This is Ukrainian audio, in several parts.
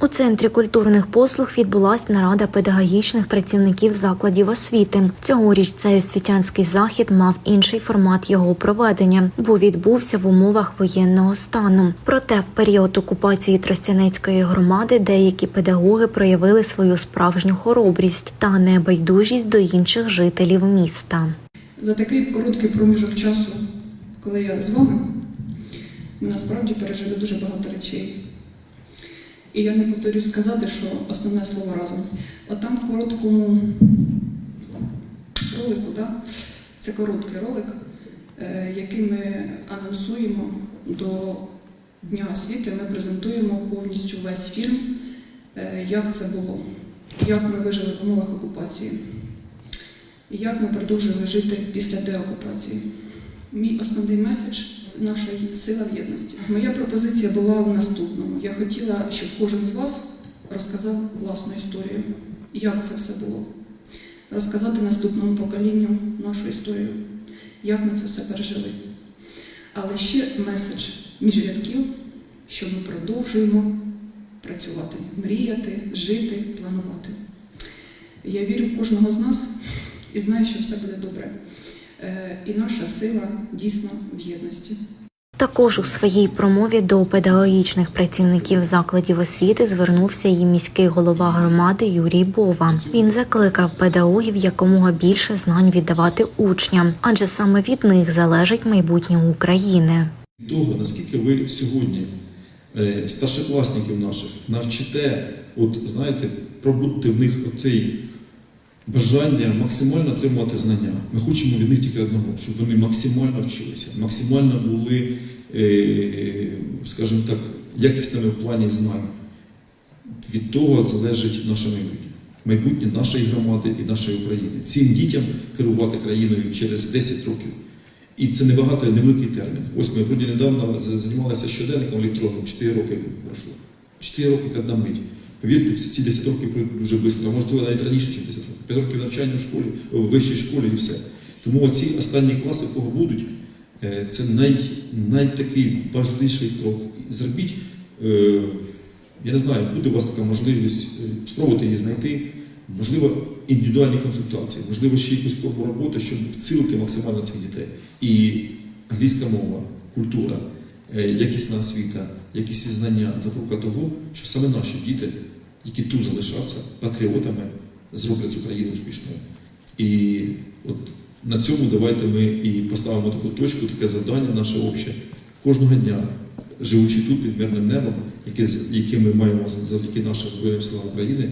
У центрі культурних послуг відбулась нарада педагогічних працівників закладів освіти. Цьогоріч цей освітянський захід мав інший формат його проведення, бо відбувся в умовах воєнного стану. Проте в період окупації Тростянецької громади деякі педагоги проявили свою справжню хоробрість та небайдужість до інших жителів міста. За такий короткий проміжок часу, коли я з вами, ми насправді пережили дуже багато речей. І я не повторюсь сказати, що основне слово разом. От там в короткому ролику, да? це короткий ролик, е, який ми анонсуємо до Дня освіти. Ми презентуємо повністю весь фільм, е, як це було, як ми вижили в умовах окупації і як ми продовжили жити після деокупації. Мій основний меседж наша сила в єдності. Моя пропозиція була в наступному. Я хотіла, щоб кожен з вас розказав власну історію, як це все було. Розказати наступному поколінню нашу історію, як ми це все пережили. Але ще меседж між рядків, що ми продовжуємо працювати, мріяти, жити, планувати. Я вірю в кожного з нас і знаю, що все буде добре. Е, І наша сила дійсно в єдності. Також у своїй промові до педагогічних працівників закладів освіти звернувся і міський голова громади Юрій Бова. Він закликав педагогів якомога більше знань віддавати учням, адже саме від них залежить майбутнє України. того, наскільки ви сьогодні е, старшокласників наших навчите, от знаєте, пробудити в них оцей бажання максимально отримувати знання. Ми хочемо від них тільки одного, щоб вони максимально вчилися, максимально були, е, скажімо так, якісними в плані знань. Від того залежить наше майбутнє. Майбутнє нашої громади і нашої України. Цим дітям керувати країною через 10 років. І це небагато, невеликий термін. Ось ми вроді недавно займалися щоденником електронним, 4 роки пройшло. 4 роки одна мить. Повірте, ці 10 років пройдуть дуже швидко, а можливо навіть раніше, ніж 10 років. 5 років навчання в школі, в вищій школі і все. Тому оці останні класи, кого будуть, е, це най, найтакий важливіший крок. Зробіть, е, я не знаю, буде у вас така можливість е, спробувати її знайти. Можливо, індивідуальні консультації, можливо, ще якусь форму роботи, щоб підсилити максимально цих дітей. І англійська мова, культура, якісна освіта, якісні знання, запорука того, що саме наші діти, які тут залишаться патріотами, зроблять цю країну успішною. І от на цьому давайте ми і поставимо таку точку, таке завдання наше обще. Кожного дня, живучи тут під мирним небом, яке, яке ми маємо завдяки нашим Збройним силам України,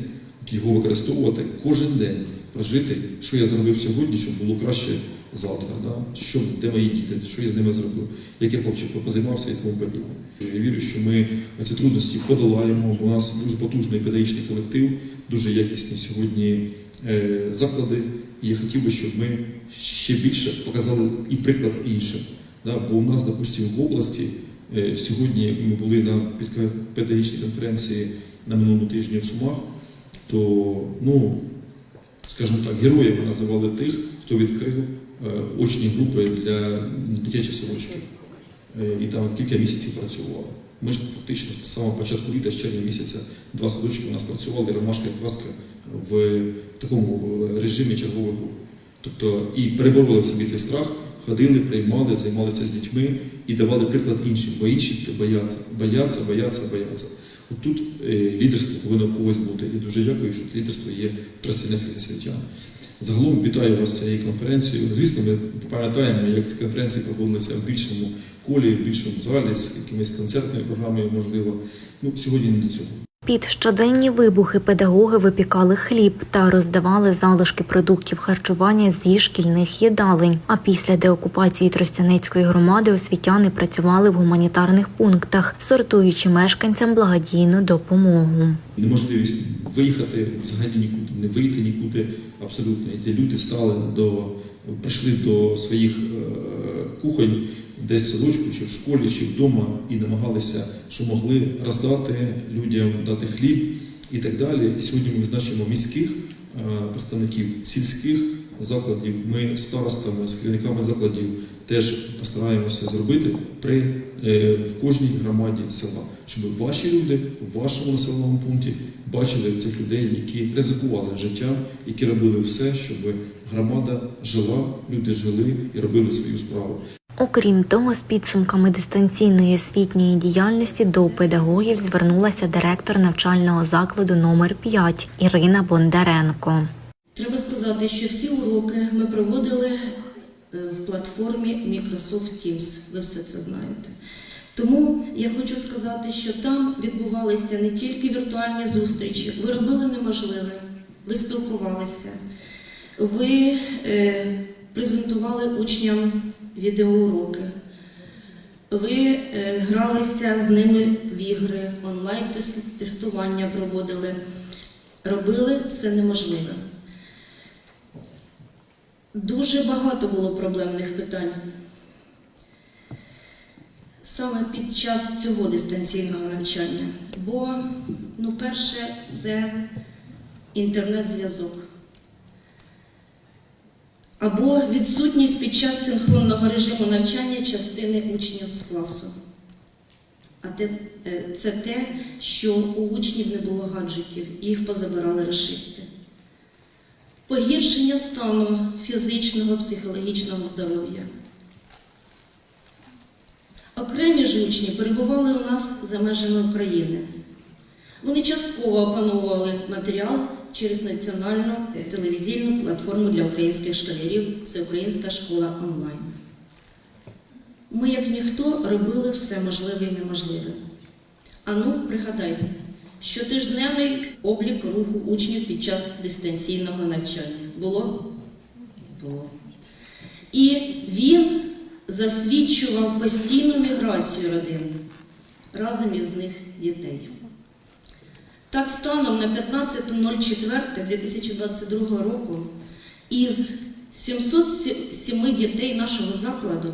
його використовувати кожен день, прожити, що я зробив сьогодні, щоб було краще завтра, да? що, де мої діти, що я з ними зробив, як я повчив, позаймався і тому подібне. Я вірю, що ми ці трудності подолаємо, у нас дуже потужний педагогічний колектив, дуже якісні сьогодні е, заклади. І я хотів би, щоб ми ще більше показали і приклад іншим. Да? Бо у нас, допустимо, в області е, сьогодні ми були на педагогічній конференції на минулому тижні в Сумах, то, ну, скажімо так, героями називали тих, хто відкрив е, очні групи для дитячих садочків. Е, І там кілька місяців працювали. Ми ж фактично з самого початку літа, з червня місяця, два садочки у нас працювали, ромашка і краска в такому е, режимі чергових груп. Тобто і перебороли в собі цей страх, ходили, приймали, займалися з дітьми і давали приклад іншим, бо інші бояться, бояться, бояться, бояться. Тут е, лідерство повинно в когось бути. І дуже дякую, що це лідерство є в Тростянецьких освітян. Загалом вітаю вас з цією конференцією. Звісно, ми пам'ятаємо, як ці конференції проводилися в більшому колі, в більшому залі, з якимись концертною програмою, можливо. Ну, сьогодні не до цього. Під щоденні вибухи педагоги випікали хліб та роздавали залишки продуктів харчування зі шкільних їдалень. А після деокупації Тростянецької громади освітяни працювали в гуманітарних пунктах, сортуючи мешканцям благодійну допомогу. Неможливість виїхати взагалі нікуди, не вийти нікуди абсолютно. І люди стали до, прийшли до своїх е, кухонь десь в садочку, чи в школі, чи вдома, і намагалися, що могли роздати людям, дати хліб і так далі. І сьогодні ми визначимо міських е, представників, сільських закладів, ми старостами, з керівниками закладів теж постараємося зробити при е, в кожній громаді села, щоб ваші люди в вашому населеному пункті бачили цих людей, які ризикували життя, які робили все, щоб громада жила, люди жили і робили свою справу. Окрім того, з підсумками дистанційної освітньої діяльності до педагогів звернулася директор навчального закладу номер 5 Ірина Бондаренко. Треба сказати, що всі уроки ми проводили е, в платформі Microsoft Teams. Ви все це знаєте. Тому я хочу сказати, що там відбувалися не тільки віртуальні зустрічі, ви робили неможливе, ви спілкувалися, ви е, презентували учням відеоуроки, ви е, гралися з ними в ігри, онлайн-тестування проводили, робили все неможливе. Дуже багато було проблемних питань. Саме під час цього дистанційного навчання. Бо, ну, перше, це інтернет-зв'язок. Або відсутність під час синхронного режиму навчання частини учнів з класу. А е, це те, що у учнів не було гаджетів, їх позабирали расисти погіршення стану фізичного, психологічного здоров'я. Окремі ж учні перебували у нас за межами України. Вони частково опановували матеріал через національну телевізійну платформу для українських школярів Всеукраїнська школа онлайн. Ми, як ніхто, робили все можливе і неможливе. Ану, пригадайте, щотижневий облік руху учнів під час дистанційного навчання. Було? Було. І він засвідчував постійну міграцію родин разом із них дітей. Так, станом на 15.04.2022 року із 707 дітей нашого закладу в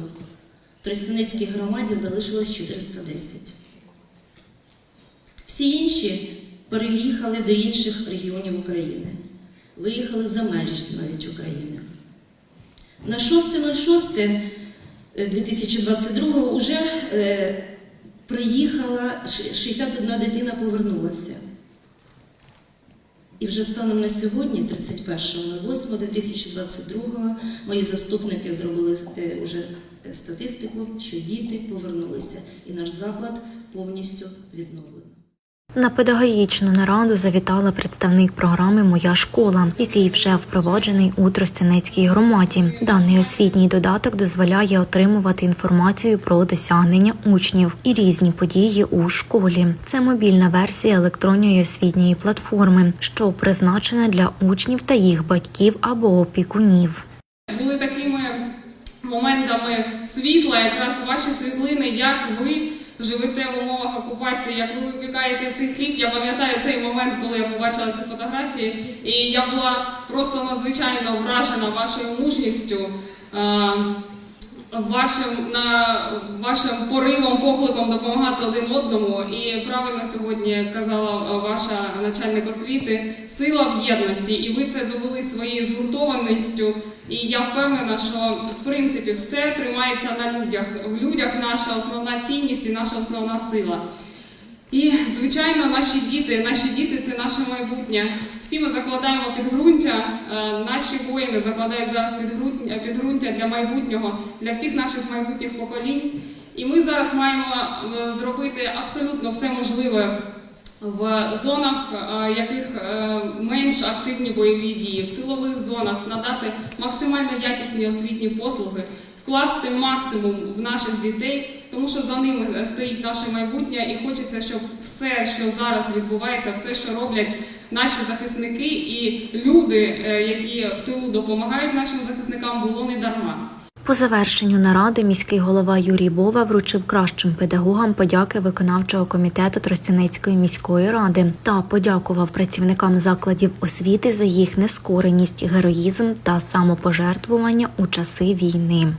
Тростянецькій громаді залишилось 410. Всі інші переїхали до інших регіонів України, виїхали за межі навіть України. На 6.06.2022 вже е, приїхала 61 дитина повернулася. І вже станом на сьогодні, 31.08.2022, мої заступники зробили вже статистику, що діти повернулися, і наш заклад повністю відновлено. На педагогічну нараду завітала представник програми Моя школа, який вже впроваджений у Тростянецькій громаді. Даний освітній додаток дозволяє отримувати інформацію про досягнення учнів і різні події у школі. Це мобільна версія електронної освітньої платформи, що призначена для учнів та їх батьків або опікунів. були такими моментами світла, якраз ваші світлини, як ви живете в умовах окупації, як ви випікаєте цей хліб. Я пам'ятаю цей момент, коли я побачила ці фотографії, і я була просто надзвичайно вражена вашою мужністю. Вашим на вашим поривом, покликом допомагати один одному, і правильно сьогодні казала ваша начальник освіти, сила в єдності, і ви це довели своєю згуртованістю. І я впевнена, що в принципі все тримається на людях. В людях наша основна цінність і наша основна сила. І, звичайно, наші діти, наші діти це наше майбутнє. Всі ми закладаємо підґрунтя, е, наші воїни закладають зараз підґрунтя, для майбутнього, для всіх наших майбутніх поколінь. І ми зараз маємо е, зробити абсолютно все можливе в зонах, е, яких менш активні бойові дії, в тилових зонах надати максимально якісні освітні послуги, вкласти максимум в наших дітей, тому що за ними стоїть наше майбутнє, і хочеться, щоб все, що зараз відбувається, все, що роблять наші захисники і люди, е, які в тилу допомагають нашим захисникам, було не дарма. По завершенню наради міський голова Юрій Бова вручив кращим педагогам подяки виконавчого комітету Тростянецької міської ради та подякував працівникам закладів освіти за їх нескореність, героїзм та самопожертвування у часи війни.